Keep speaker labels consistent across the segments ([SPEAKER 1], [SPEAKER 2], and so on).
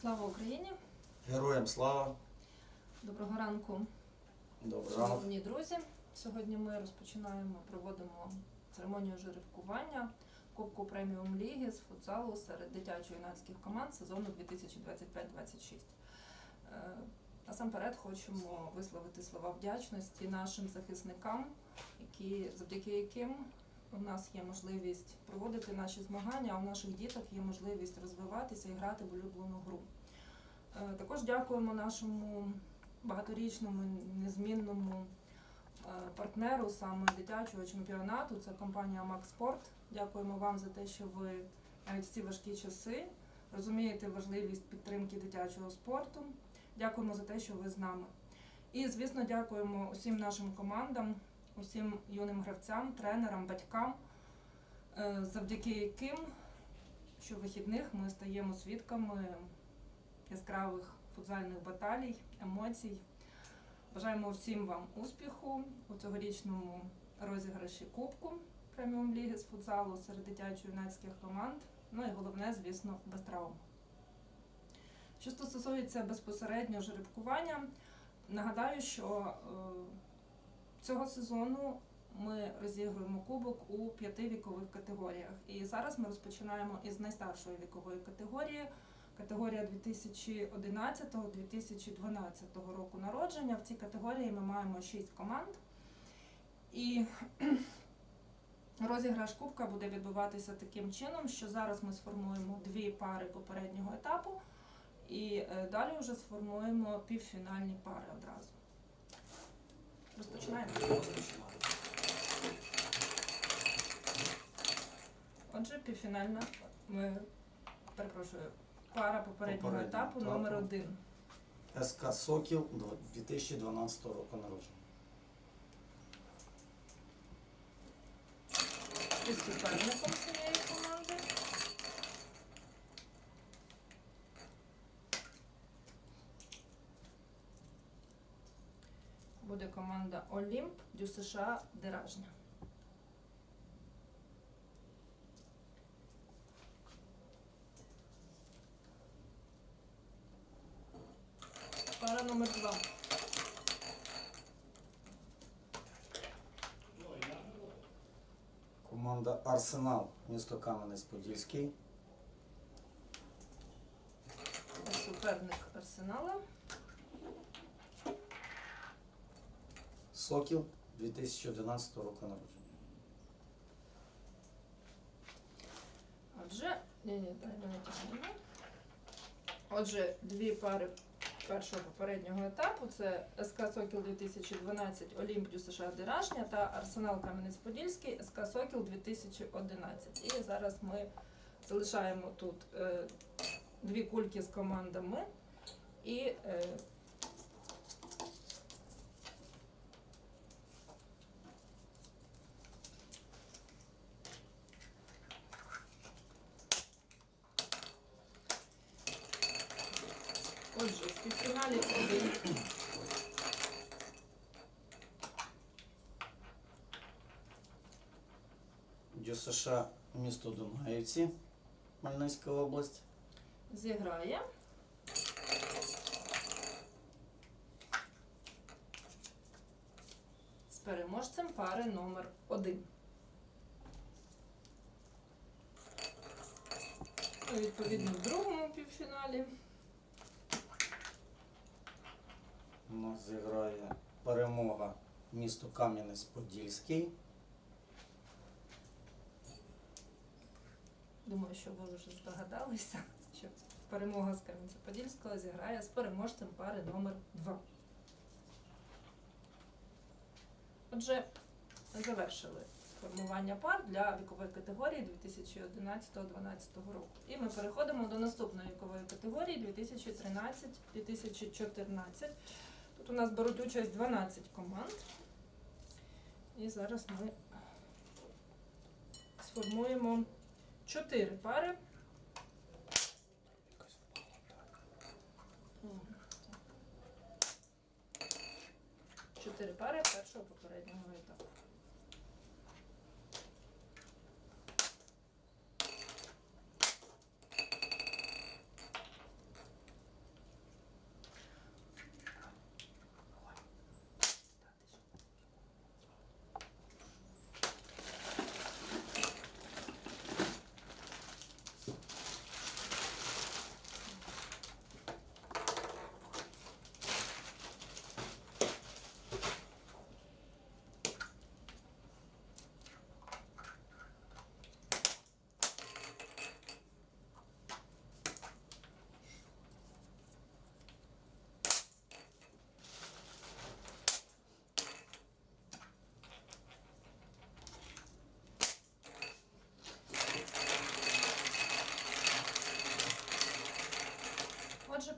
[SPEAKER 1] Слава Україні!
[SPEAKER 2] Героям слава!
[SPEAKER 1] Доброго ранку,
[SPEAKER 2] Доброго ранку.
[SPEAKER 1] шановні друзі. Сьогодні ми розпочинаємо, проводимо церемонію жеребкування Кубку преміум ліги з футзалу серед дитячо-юнацьких команд сезону 2025-26. Е, Насамперед хочемо висловити слова вдячності нашим захисникам, які, завдяки яким у нас є можливість проводити наші змагання, а у наших діток є можливість розвиватися і грати в улюблену гру. Е, Також дякуємо нашому багаторічному незмінному е, партнеру саме дитячого чемпіонату. Це компанія Макспорт. Дякуємо вам за те, що ви навіть в ці важкі часи розумієте важливість підтримки дитячого спорту. Дякуємо за те, що ви з нами. І, звісно, дякуємо усім нашим командам, усім юним гравцям, тренерам, батькам, е, завдяки яким щовихідних ми стаємо свідками яскравих футзальних баталій, емоцій. Бажаємо всім вам успіху у цьогорічному розіграші Кубку преміум ліги з футзалу серед дитячо-юнацьких команд. Ну і головне, звісно, без травм. Що стосується безпосередньо жеребкування, нагадаю, що е, цього сезону ми розігруємо кубок у п'яти вікових категоріях. І зараз ми розпочинаємо із найстаршої вікової категорії категорія 2011-2012 року народження. В цій категорії ми маємо 6 команд. І розіграш кубка буде відбуватися таким чином, що зараз ми сформуємо дві пари попереднього етапу, і е, далі вже сформуємо півфінальні пари одразу. Розпочинаємо. Отже, півфінальна, ми, перепрошую, пара попереднього
[SPEAKER 2] Попереднього
[SPEAKER 1] етапу
[SPEAKER 2] етапу.
[SPEAKER 1] номер один.
[SPEAKER 2] СК Сокіл 2012 року народження.
[SPEAKER 1] із суперником цієї команди. Буде команда Олімп Дю США Деражня. Пара номер два.
[SPEAKER 2] Команда Арсенал, місто Кам'янець-Подільський.
[SPEAKER 1] Суперник Арсенала.
[SPEAKER 2] Сокіл 2011 року народження.
[SPEAKER 1] Отже, ні, ні, мене тишину. Отже, дві пари першого попереднього етапу це СК Сокіл 2012 Олімпію США Дирашня та Арсенал Кам'янець-Подільський СК Сокіл 2011. І зараз ми залишаємо тут е, дві кульки з командами і е, отже, в півфіналі один.
[SPEAKER 2] Дю США, місто Дунаївці, Хмельницька область.
[SPEAKER 1] зіграє. З переможцем пари номер один. Ну, Відповідно, в другому півфіналі
[SPEAKER 2] У нас зіграє перемога місто Кам'янець-Подільський.
[SPEAKER 1] Думаю, що ви вже здогадалися, що перемога з Кам'янця-Подільського зіграє з переможцем пари номер 2. Отже, завершили формування пар для вікової категорії 2011-2012 року. І ми переходимо до наступної вікової категорії 2013-2014. Тут у нас беруть участь 12 команд. І зараз ми сформуємо 4 пари. Чотири пари першого попереднього етапу.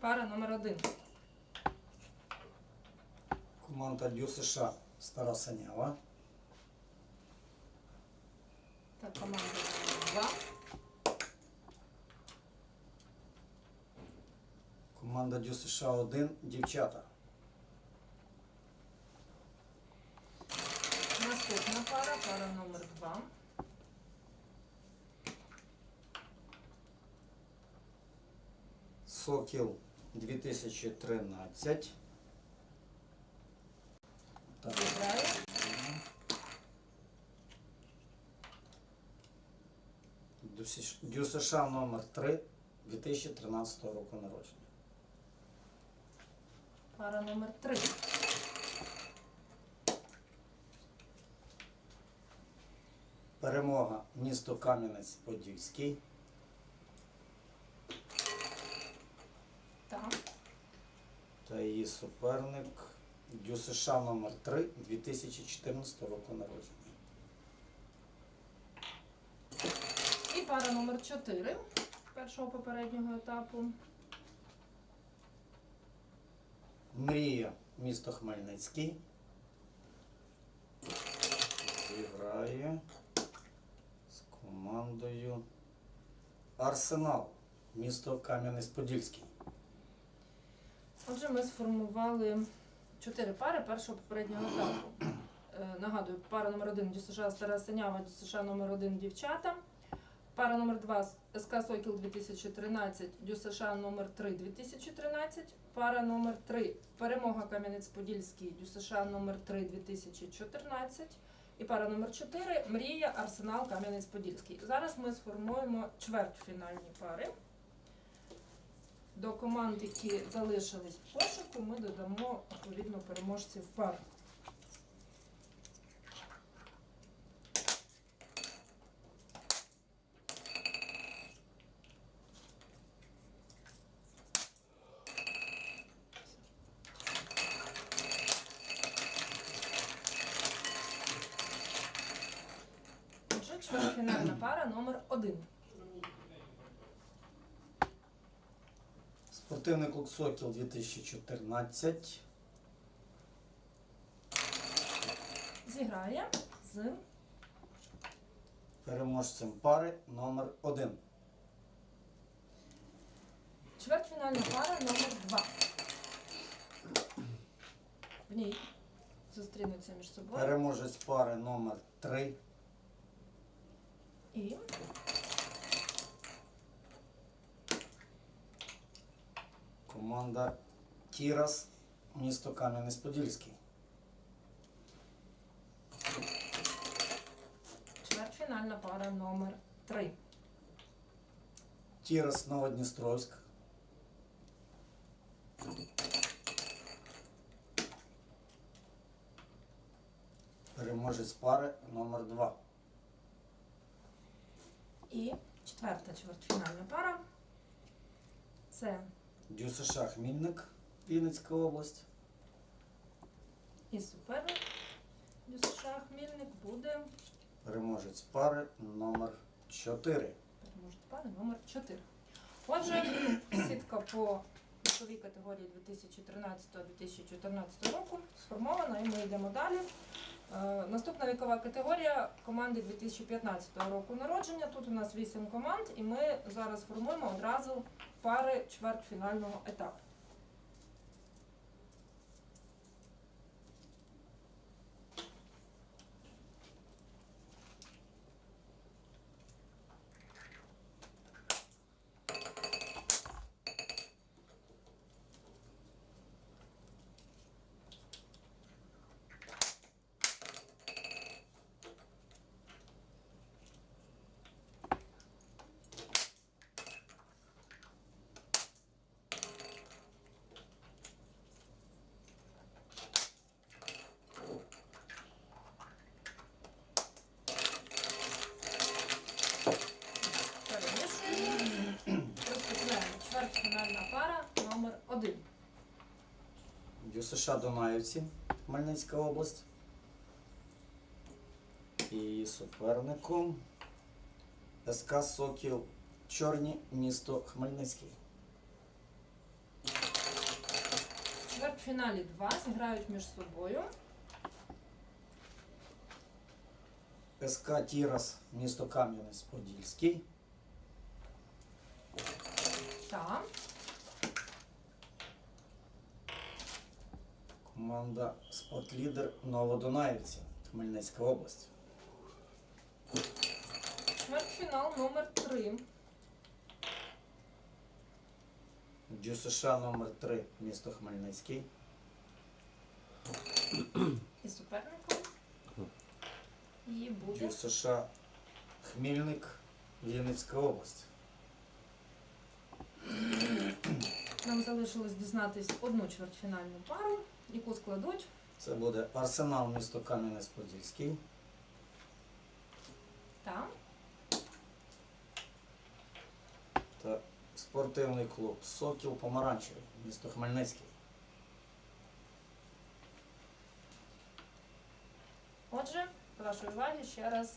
[SPEAKER 1] Пара номер один.
[SPEAKER 2] Команда Дю США Стара Санява.
[SPEAKER 1] Та команда два.
[SPEAKER 2] Команда Дю США 1 дівчата.
[SPEAKER 1] Наступна пара, пара номер два.
[SPEAKER 2] Сокіл 2013. Так.
[SPEAKER 1] Зіграє.
[SPEAKER 2] Дю Сіш- Дю США номер 3 2013 року народження.
[SPEAKER 1] Пара номер три.
[SPEAKER 2] Перемога місто Кам'янець-Подільський.
[SPEAKER 1] Так.
[SPEAKER 2] та її суперник Дю США номер 3 2014 року народження.
[SPEAKER 1] І пара номер 4 першого попереднього етапу.
[SPEAKER 2] Мрія місто Хмельницький. Зіграє з командою Арсенал місто Кам'янець-Подільський.
[SPEAKER 1] Отже, ми сформували чотири пари першого попереднього етапу. Е, Нагадую, пара номер 1 ДЮСШ Стара Синява, ДЮСШ номер 1 дівчата. Пара номер 2 СК Сокіл 2013, ДЮСШ номер 3 2013. Пара номер 3 Перемога Кам'янець-Подільський, ДЮСШ номер 3 2014. І пара номер 4 Мрія Арсенал Кам'янець-Подільський. Зараз ми сформуємо чвертьфінальні пари. До команд, які залишились в пошуку, ми додамо відповідно переможців пар. Отже, пара номер 1.
[SPEAKER 2] Спортивний клуб Сокіл 2014.
[SPEAKER 1] Зіграє з
[SPEAKER 2] Переможцем пари номер 1.
[SPEAKER 1] чвертьфінальна пара номер 2. В ній зустрінуться між собою.
[SPEAKER 2] Переможець пари номер 3.
[SPEAKER 1] І
[SPEAKER 2] Команда Тірас місто Кам'янець-Подільський.
[SPEAKER 1] чвертьфінальна пара номер 3.
[SPEAKER 2] Тірас Новодністровськ. Переможець пари номер 2.
[SPEAKER 1] І четверта чвертьфінальна пара. Це
[SPEAKER 2] Дю США Хмільник, Вінницька область.
[SPEAKER 1] і суперник ДЮСШ Хмільник буде
[SPEAKER 2] Переможець пари номер 4.
[SPEAKER 1] переможуть пари номер 4. Отже, сітка по віковій категорії 2013-2014 року сформована і ми йдемо далі. Е, Наступна вікова категорія команди 2015 року народження. Тут у нас 8 команд, і ми зараз формуємо одразу пари чвертьфінального етапу. Перемішуємо. Розпочинаємо. Чвертьфінальна пара номер 1.
[SPEAKER 2] Дю США Дунаївці, Хмельницька область. І суперником СК Сокіл Чорні, місто Хмельницький.
[SPEAKER 1] чвертьфіналі два зіграють між собою.
[SPEAKER 2] СК Тірас, місто Кам'янець-Подільський.
[SPEAKER 1] Та
[SPEAKER 2] Команда Спортлідер Новодонаївці, Хмельницька область.
[SPEAKER 1] чвертьфінал номер три.
[SPEAKER 2] Дю США номер 3 місто Хмельницький.
[SPEAKER 1] І суперником її буде.
[SPEAKER 2] Дю США Хмільник, Вінницька область.
[SPEAKER 1] Нам залишилось дізнатись одну чвертьфінальну пару, яку складуть.
[SPEAKER 2] Це буде Арсенал місто Кам'янець-Подільський.
[SPEAKER 1] Та
[SPEAKER 2] та спортивний клуб Сокіл Помаранчевий, місто Хмельницький.
[SPEAKER 1] Отже, до вашої уваги ще раз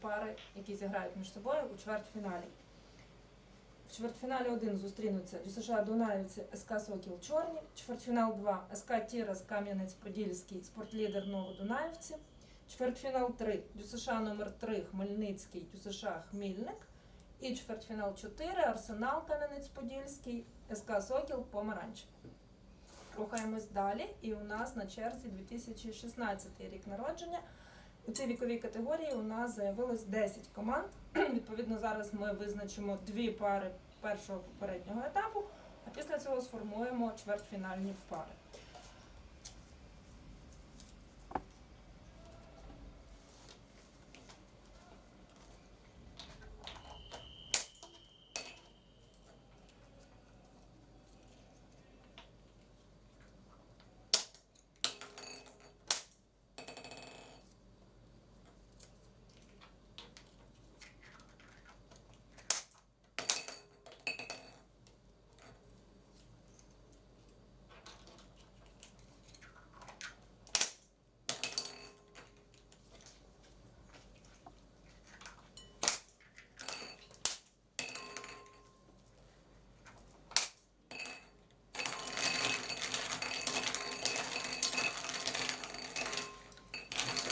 [SPEAKER 1] пари, які зіграють між собою у чвертьфіналі. В чвертьфіналі 1 зустрінуться ДЮСШ Дунаївці СК Сокіл Чорні, чвертьфінал 2 СК Тірас Кам'янець-Подільський, спортлідер Новодунаївці, чвертьфінал 3 ДЮСШ номер 3 Хмельницький, ДЮСШ Хмільник і чвертьфінал 4 Арсенал Кам'янець-Подільський, СК Сокіл Помаранчевий. Рухаємось далі, і у нас на черзі 2016 рік народження. У цій віковій категорії у нас заявилось 10 команд. Відповідно, зараз ми визначимо дві пари першого попереднього етапу, а після цього сформуємо чвертьфінальні пари.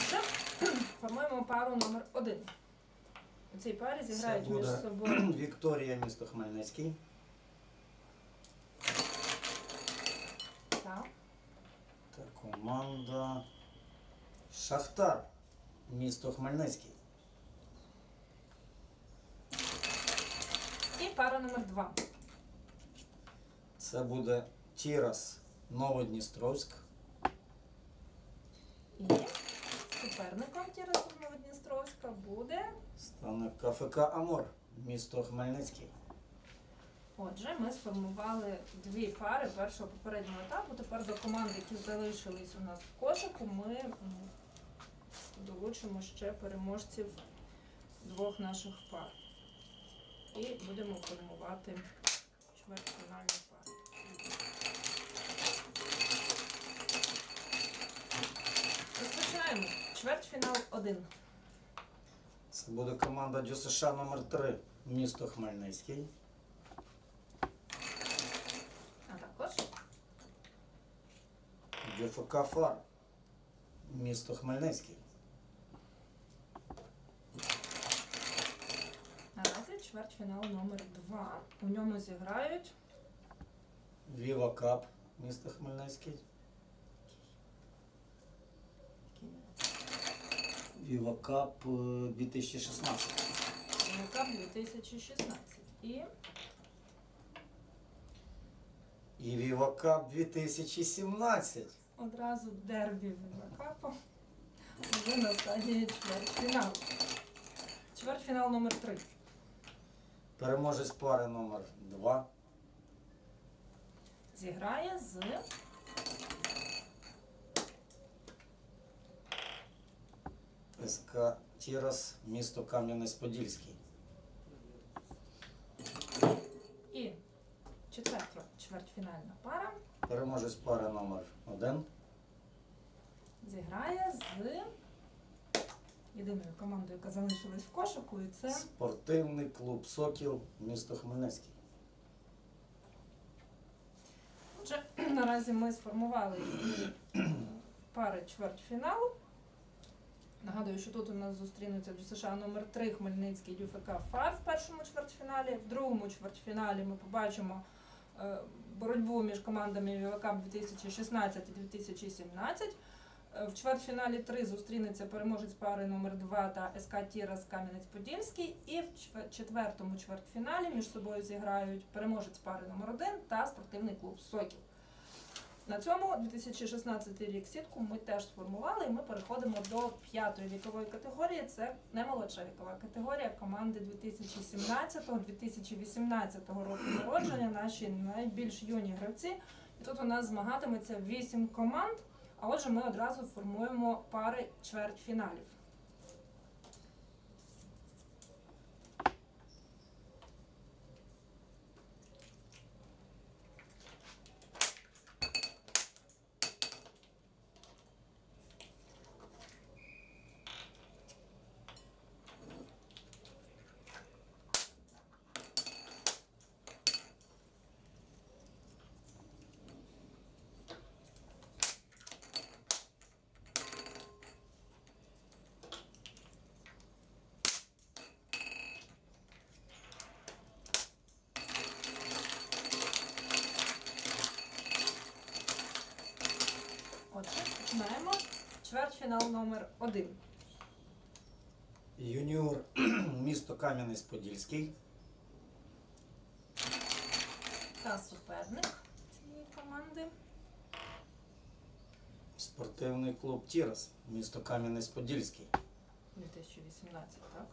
[SPEAKER 1] Отже, формуємо пару номер один. У цій парі
[SPEAKER 2] Це
[SPEAKER 1] зіграють між
[SPEAKER 2] буде
[SPEAKER 1] собою
[SPEAKER 2] Вікторія, місто Хмельницький.
[SPEAKER 1] та,
[SPEAKER 2] Та команда Шахтар, місто Хмельницький.
[SPEAKER 1] і пара номер два.
[SPEAKER 2] Це буде Тірас, Новодністровськ.
[SPEAKER 1] І суперником Тірасу Новодністровська буде.
[SPEAKER 2] Стане КФК Амор, місто Хмельницький.
[SPEAKER 1] Отже, ми сформували дві пари першого попереднього етапу. Тепер до команд, які залишились у нас в кошику, ми долучимо ще переможців двох наших пар. І будемо формувати чвертьфінальні пари. Розпочинаємо. Чвертьфінал 1.
[SPEAKER 2] Це буде команда Дю США номер 3 місто Хмельницький.
[SPEAKER 1] А також
[SPEAKER 2] ДЮФК Фар, місто Хмельницький.
[SPEAKER 1] наразі чвертьфінал номер 2. У ньому зіграють
[SPEAKER 2] Віва Кап, місто Хмельницький.
[SPEAKER 1] які
[SPEAKER 2] Віва Кап е, 2016.
[SPEAKER 1] Кап 2016. І
[SPEAKER 2] І Віва Кап 2017.
[SPEAKER 1] одразу дербі Вілакапа вже на стадії чвертьфіналу. Чвертьфінал номер 3.
[SPEAKER 2] Переможець пари номер 2.
[SPEAKER 1] Зіграє з
[SPEAKER 2] СК Тірас, місто Кам'янець-Подільський.
[SPEAKER 1] і четверта чвертьфінальна пара.
[SPEAKER 2] Переможець пари номер 1.
[SPEAKER 1] Зіграє з єдиною командою, яка залишилась в кошику, і це
[SPEAKER 2] Спортивний клуб Сокіл, місто Хмельницький.
[SPEAKER 1] Отже, наразі ми сформували і, пари чвертьфіналу. Нагадую, що тут у нас зустрінуться ДЮСШ номер 3 Хмельницький ДЮФК ФАР в першому чвертьфіналі. В другому чвертьфіналі ми побачимо е, боротьбу між командами ВВК 2016 і 2017. Е, В чвертьфіналі 3 зустрінеться переможець пари номер 2 та СК Тірас Кам'янець-Подільський. І в четвертому чвертьфіналі між собою зіграють переможець пари номер 1 та спортивний клуб Сокіл. На цьому 2016 рік сітку ми теж сформували, і ми переходимо до п'ятої вікової категорії. Це наймолодша вікова категорія команди 2017-2018 року народження, наші найбільш юні гравці. І тут у нас змагатиметься 8 команд. А отже, ми одразу формуємо пари чвертьфіналів. Отже, починаємо. Чвертьфінал номер 1.
[SPEAKER 2] Юніор місто Кам'янець-Подільський.
[SPEAKER 1] Та суперник цієї команди.
[SPEAKER 2] Спортивний клуб Тірас, місто Кам'янець-Подільський.
[SPEAKER 1] 2018, так?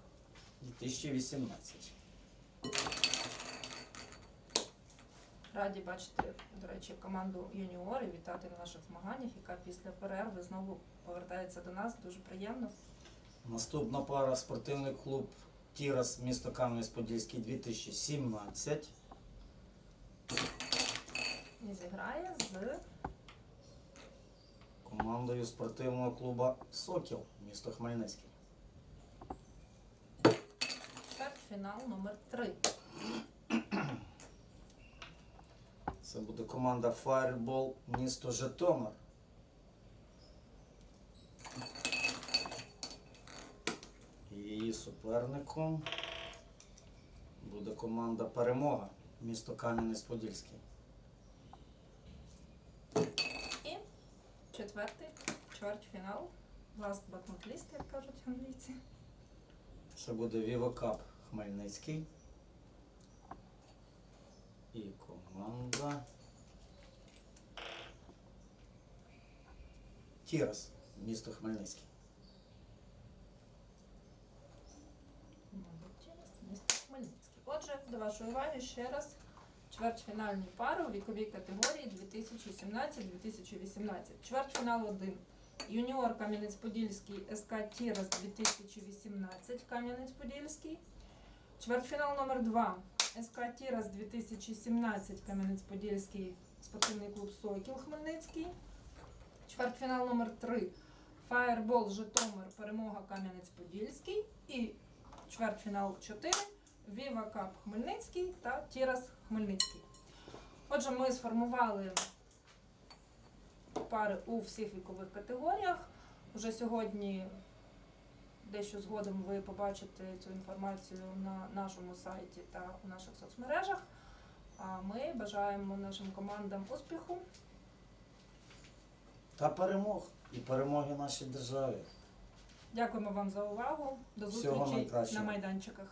[SPEAKER 2] 2018.
[SPEAKER 1] Раді бачити, до речі, команду юніори, вітати на наших змаганнях, яка після перерви знову повертається до нас. Дуже приємно.
[SPEAKER 2] Наступна пара спортивний клуб Тірас, місто Кам'янець-Подільський 2017.
[SPEAKER 1] І зіграє з
[SPEAKER 2] Командою спортивного клубу Сокіл, місто Хмельницький.
[SPEAKER 1] чвертьфінал номер 3.
[SPEAKER 2] Це буде команда Fireball, місто Житомир. Її суперником буде команда Перемога, місто Кам'янець-Подільський.
[SPEAKER 1] І четвертий чвертьфінал. Last but not least, як кажуть англійці.
[SPEAKER 2] Це буде Вівокап Хмельницький. І команда Тірас, місто Хмельницький.
[SPEAKER 1] Місто Хмельницький. Отже, до вашої уваги ще раз чвертьфінальні пари у віковій категорії 2017-2018. Чвертьфінал 1. Юніор Кам'янець-Подільський СК Тірас 2018 Кам'янець-Подільський. Чвертьфінал номер 2. СК Тірас 2017 Кам'янець-Подільський спортивний клуб Сокіл Хмельницький. Чвертьфінал номер 3. Фаєрбол Житомир Перемога Кам'янець-Подільський. І чвертьфінал 4. Віва Кап Хмельницький та Тірас Хмельницький. Отже, ми сформували пари у всіх вікових категоріях. Уже сьогодні, дещо згодом, ви побачите цю інформацію на нашому сайті та у наших соцмережах. А ми бажаємо нашим командам успіху.
[SPEAKER 2] Та перемог. І перемоги нашій державі.
[SPEAKER 1] Дякуємо вам за увагу. До
[SPEAKER 2] Всього
[SPEAKER 1] зустрічі
[SPEAKER 2] найкращого.
[SPEAKER 1] на майданчиках.